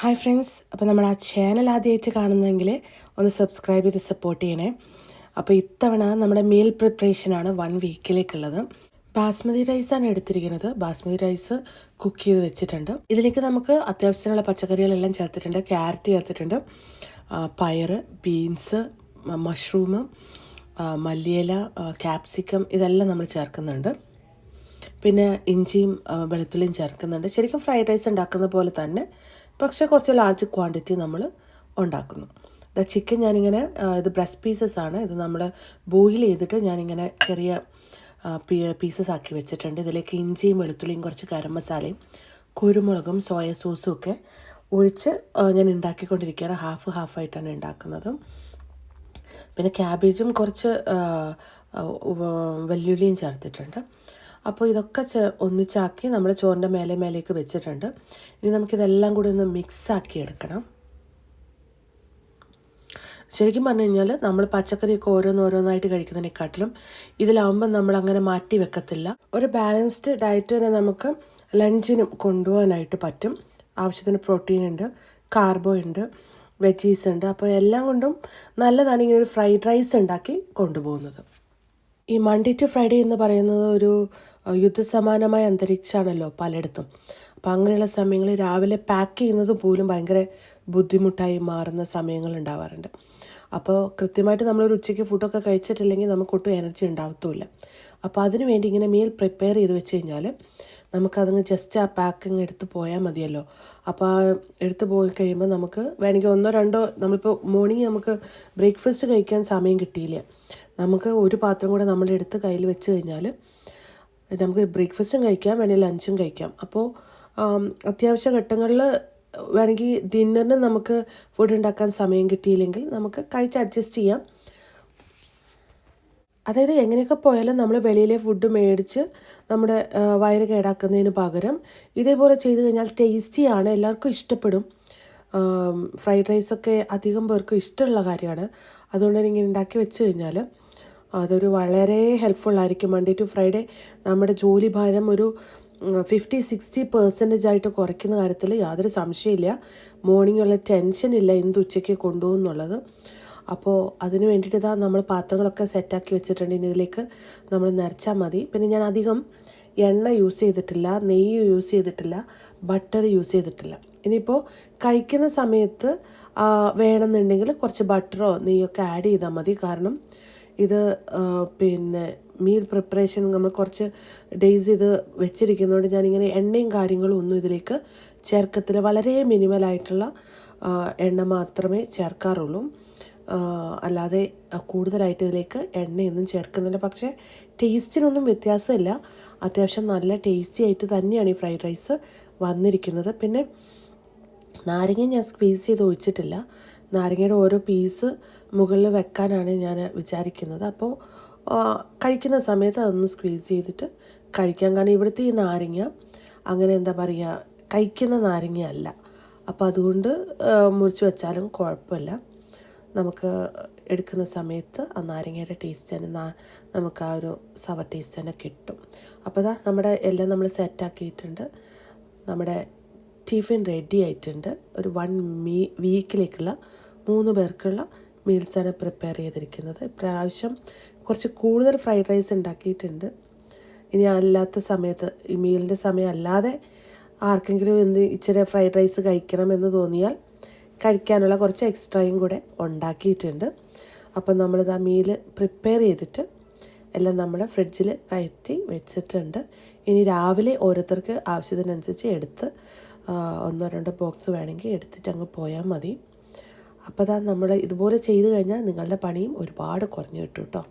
Hi friends അപ്പോൾ നമ്മൾ ആ ചാനൽ ആദ്യമായിട്ട് കാണുന്നതെങ്കിൽ ഒന്ന് സബ്സ്ക്രൈബ് ചെയ്ത് സപ്പോർട്ട് ചെയ്യണേ. അപ്പോൾ ഇത്തവണ നമ്മുടെ മീൽ പ്രിപ്പറേഷനാണ് വൺ വീക്കിലേക്കുള്ളത് ബാസ്മതി റൈസാണ് എടുത്തിരിക്കുന്നത്. ബാസ്മതി റൈസ് കുക്ക് ചെയ്ത് വെച്ചിട്ടുണ്ട്. ഇതിലേക്ക് നമുക്ക് അത്യാവശ്യത്തിനുള്ള പച്ചക്കറികളെല്ലാം ചേർത്തിട്ടുണ്ട്. ക്യാരറ്റ് ചേർത്തിട്ടുണ്ട്. പയർ ബീൻസ് മഷ്റൂം മല്ലിയില ക്യാപ്സിക്കം ഇതെല്ലാം നമ്മൾ ചേർക്കുന്നുണ്ട്. പിന്നെ ഇഞ്ചിയും വെളുത്തുള്ളിയും ചേർക്കുന്നുണ്ട്. ശരിക്കും ഫ്രൈഡ് റൈസ് ഉണ്ടാക്കുന്ന പോലെ തന്നെ പക്ഷേ കുറച്ച് ലാർജ് ക്വാണ്ടിറ്റി നമ്മൾ ഉണ്ടാക്കുന്നു. ദ ചിക്കൻ ഞാനിങ്ങനെ ഇത് ബ്രസ്റ്റ് പീസസ് ആണ്. ഇത് നമ്മൾ ബോയിൽ ചെയ്തിട്ട് ഞാനിങ്ങനെ ചെറിയ പീസസ് ആക്കി വെച്ചിട്ടുണ്ട്. ഇതിലേക്ക് ഇഞ്ചിയും വെളുത്തുള്ളിയും കുറച്ച് ഗരം മസാലയും കുരുമുളകും സോയ സോസും ഒക്കെ ഒഴിച്ച് ഞാൻ ഉണ്ടാക്കിക്കൊണ്ടിരിക്കുകയാണ്. ഹാഫ് ഹാഫായിട്ടാണ് ഉണ്ടാക്കുന്നത്. പിന്നെ ക്യാബേജും കുറച്ച് വെല്ലുള്ളിയും ചേർത്തിട്ടുണ്ട്. അപ്പോൾ ഇതൊക്കെ ഒന്നിച്ചാക്കി നമ്മൾ ചോറിന്റെ മേലെ മേലേക്ക് വെച്ചിട്ടുണ്ട്. ഇനി നമുക്കിതെല്ലാം കൂടി ഒന്ന് മിക്സാക്കി എടുക്കണം. ശരിക്കും പറഞ്ഞു കഴിഞ്ഞാൽ നമ്മൾ പച്ചക്കറിയൊക്കെ ഓരോന്ന് ഓരോന്നായിട്ട് കഴിക്കുന്നതിനെക്കാട്ടിലും ഇതിലാവുമ്പോൾ നമ്മൾ അങ്ങനെ മാറ്റി വെക്കത്തില്ല. ഒരു ബാലൻസ്ഡ് ഡയറ്റ് തന്നെ നമുക്ക് ലഞ്ചിനും കൊണ്ടുപോകാനായിട്ട് പറ്റും. ആവശ്യത്തിന് പ്രോട്ടീൻ ഉണ്ട് കാർബോ ഉണ്ട് വെജീസ് ഉണ്ട്. അപ്പോൾ എല്ലാം കൊണ്ടും നല്ലതാണ് ഇങ്ങനെ ഒരു ഫ്രൈഡ് റൈസ് ഉണ്ടാക്കി കൊണ്ടുപോകുന്നത്. ഈ മൺഡേ ടു ഫ്രൈഡേ എന്ന് പറയുന്നത് ഒരു യുദ്ധസമാനമായ അന്തരീക്ഷമാണല്ലോ പലയിടത്തും. അപ്പോൾ അങ്ങനെയുള്ള സമയങ്ങളിൽ രാവിലെ പാക്ക് ചെയ്യുന്നത് പോലും ഭയങ്കര ബുദ്ധിമുട്ടായി മാറുന്ന സമയങ്ങൾ ഉണ്ടാവാറുണ്ട്. അപ്പോൾ കൃത്യമായിട്ട് നമ്മളൊരു ഉച്ചയ്ക്ക് ഫുഡൊക്കെ കഴിച്ചിട്ടില്ലെങ്കിൽ നമുക്കൊട്ടും എനർജി ഉണ്ടാവത്തുമില്ല. അപ്പോൾ അതിനുവേണ്ടി ഇങ്ങനെ മീൽ പ്രിപ്പയർ ചെയ്ത് വെച്ച് കഴിഞ്ഞാൽ നമുക്കതങ്ങ് ജസ്റ്റ് ആ പാക്കിങ് എടുത്ത് പോയാൽ മതിയല്ലോ. അപ്പോൾ ആ എടുത്ത് പോയി കഴിയുമ്പോൾ നമുക്ക് വേണമെങ്കിൽ ഒന്നോ രണ്ടോ നമ്മളിപ്പോൾ മോർണിംഗ് നമുക്ക് ബ്രേക്ക്ഫാസ്റ്റ് കഴിക്കാൻ സമയം കിട്ടിയില്ല. നമുക്ക് ഒരു പാത്രം കൂടെ നമ്മൾ എടുത്ത് കയ്യിൽ വെച്ച് കഴിഞ്ഞാൽ നമുക്ക് ബ്രേക്ക്ഫാസ്റ്റും കഴിക്കാം വേണമെങ്കിൽ ലഞ്ചും കഴിക്കാം. അപ്പോൾ അത്യാവശ്യ ഘട്ടങ്ങളിൽ വേണമെങ്കിൽ ഡിന്നറിന് നമുക്ക് ഫുഡ് ഉണ്ടാക്കാൻ സമയം കിട്ടിയില്ലെങ്കിൽ നമുക്ക് കഴിച്ച് അഡ്ജസ്റ്റ് ചെയ്യാം. അതായത് എങ്ങനെയൊക്കെ പോയാലും നമ്മൾ വെളിയിലെ ഫുഡ് മേടിച്ച് നമ്മുടെ വയറ് കേടാക്കുന്നതിന് പകരം ഇതേപോലെ ചെയ്ത് കഴിഞ്ഞാൽ ടേസ്റ്റിയാണ് എല്ലാവർക്കും ഇഷ്ടപ്പെടും. ഫ്രൈഡ് റൈസൊക്കെ അധികം പേർക്കും ഇഷ്ടമുള്ള കാര്യമാണ്. അതുകൊണ്ട് തന്നെ ഇങ്ങനെ ഉണ്ടാക്കി വെച്ച് കഴിഞ്ഞാൽ അതൊരു വളരെ ഹെൽപ്ഫുൾ ആയിരിക്കും. മൺഡേ ടു ഫ്രൈഡേ നമ്മുടെ ജോലി ഭാരം ഒരു ഫിഫ്റ്റി സിക്സ്റ്റി പെർസെന്റേജ് ആയിട്ട് കുറയ്ക്കുന്ന കാര്യത്തിൽ യാതൊരു സംശയമില്ല മോർണിംഗുള്ള ടെൻഷൻ ഇല്ല എന്ത് ഉച്ചയ്ക്ക് കൊണ്ടുപോകും എന്നുള്ളത്. അപ്പോൾ അതിന് വേണ്ടിയിട്ട് ഇതാ നമ്മൾ പാത്രങ്ങളൊക്കെ സെറ്റാക്കി വെച്ചിട്ടുണ്ട്. ഇനി ഇതിലേക്ക് നമ്മൾ നിറച്ചാൽ മതി. പിന്നെ ഞാൻ അധികം എണ്ണ യൂസ് ചെയ്തിട്ടില്ല നെയ്യ് യൂസ് ചെയ്തിട്ടില്ല ബട്ടർ യൂസ് ചെയ്തിട്ടില്ല. ഇനിയിപ്പോൾ കഴിക്കുന്ന സമയത്ത് വേണമെന്നുണ്ടെങ്കിൽ കുറച്ച് ബട്ടറോ നെയ്യൊക്കെ ആഡ് ചെയ്താൽ മതി. കാരണം ഇത് പിന്നെ മീൽ പ്രിപ്പറേഷൻ നമ്മൾ കുറച്ച് ഡേയ്സ് ഇത് വെച്ചിരിക്കുന്നതുകൊണ്ട് ഞാനിങ്ങനെ എണ്ണയും കാര്യങ്ങളും ഒന്നും ഇതിലേക്ക് ചേർക്കത്തില്ല. വളരെ മിനിമലായിട്ടുള്ള എണ്ണ മാത്രമേ ചേർക്കാറുള്ളൂ. അല്ലാതെ കൂടുതലായിട്ട് ഇതിലേക്ക് എണ്ണയൊന്നും ചേർക്കുന്നില്ല. പക്ഷേ ടേസ്റ്റിനൊന്നും വ്യത്യാസമില്ല. അത്യാവശ്യം നല്ല ടേസ്റ്റി ആയിട്ട് തന്നെയാണ് ഈ ഫ്രൈഡ് റൈസ് വന്നിരിക്കുന്നത്. പിന്നെ നാരങ്ങ ഞാൻ സ്ക്വീസ് ചെയ്ത് ഒഴിച്ചിട്ടില്ല. നാരങ്ങയുടെ ഓരോ പീസ് മുകളിൽ വെക്കാനാണ് ഞാൻ വിചാരിക്കുന്നത്. അപ്പോൾ കഴിക്കുന്ന സമയത്ത് അതൊന്ന് സ്ക്വീസ് ചെയ്തിട്ട് കഴിക്കാം. കാരണം ഇവിടുത്തെ ഈ നാരങ്ങ അങ്ങനെ എന്താ പറയുക കഴിക്കുന്ന നാരങ്ങയല്ല. അപ്പോൾ അതുകൊണ്ട് മുറിച്ച് വെച്ചാലും കുഴപ്പമില്ല. നമുക്ക് എടുക്കുന്ന സമയത്ത് ആ നാരങ്ങയുടെ ടേസ്റ്റ് തന്നെ നമുക്ക് ആ ഒരു സവർ ടേസ്റ്റ് തന്നെ കിട്ടും. അപ്പോൾ അതാ നമ്മുടെ എല്ലാം നമ്മൾ സെറ്റാക്കിയിട്ടുണ്ട് നമ്മുടെ ടിഫിൻ റെഡി ആയിട്ടുണ്ട്. ഒരു വൺ മീ വീക്കിലേക്കുള്ള മൂന്ന് പേർക്കുള്ള മീൽസാണ് പ്രിപ്പയർ ചെയ്തിരിക്കുന്നത്. ഇപ്രാവശ്യം കുറച്ച് കൂടുതൽ ഫ്രൈഡ് റൈസ് ഉണ്ടാക്കിയിട്ടുണ്ട്. ഇനി അല്ലാത്ത സമയത്ത് ഈ മീലിന്റെ സമയം അല്ലാതെ ആർക്കെങ്കിലും എന്ത് ഇച്ചിരി ഫ്രൈഡ് റൈസ് കഴിക്കണം എന്ന് തോന്നിയാൽ കഴിക്കാനുള്ള കുറച്ച് എക്സ്ട്രയും കൂടെ ഉണ്ടാക്കിയിട്ടുണ്ട്. അപ്പം നമ്മളിത് ആ മീൽ പ്രിപ്പയർ ചെയ്തിട്ട് എല്ലാം നമ്മൾ ഫ്രിഡ്ജിൽ കയറ്റി വെച്ചിട്ടുണ്ട്. ഇനി രാവിലെ ഓരോരുത്തർക്ക് ആവശ്യത്തിനനുസരിച്ച് എടുത്ത് ഒന്നോ രണ്ടോ ബോക്സ് വേണമെങ്കിൽ എടുത്തിട്ട് അങ്ങ് പോയാൽ മതി. അപ്പോൾ അതാ നമ്മൾ ഇതുപോലെ ചെയ്ത് കഴിഞ്ഞാൽ നിങ്ങളുടെ പണിയും ഒരുപാട് കുറഞ്ഞു കിട്ടും കേട്ടോ.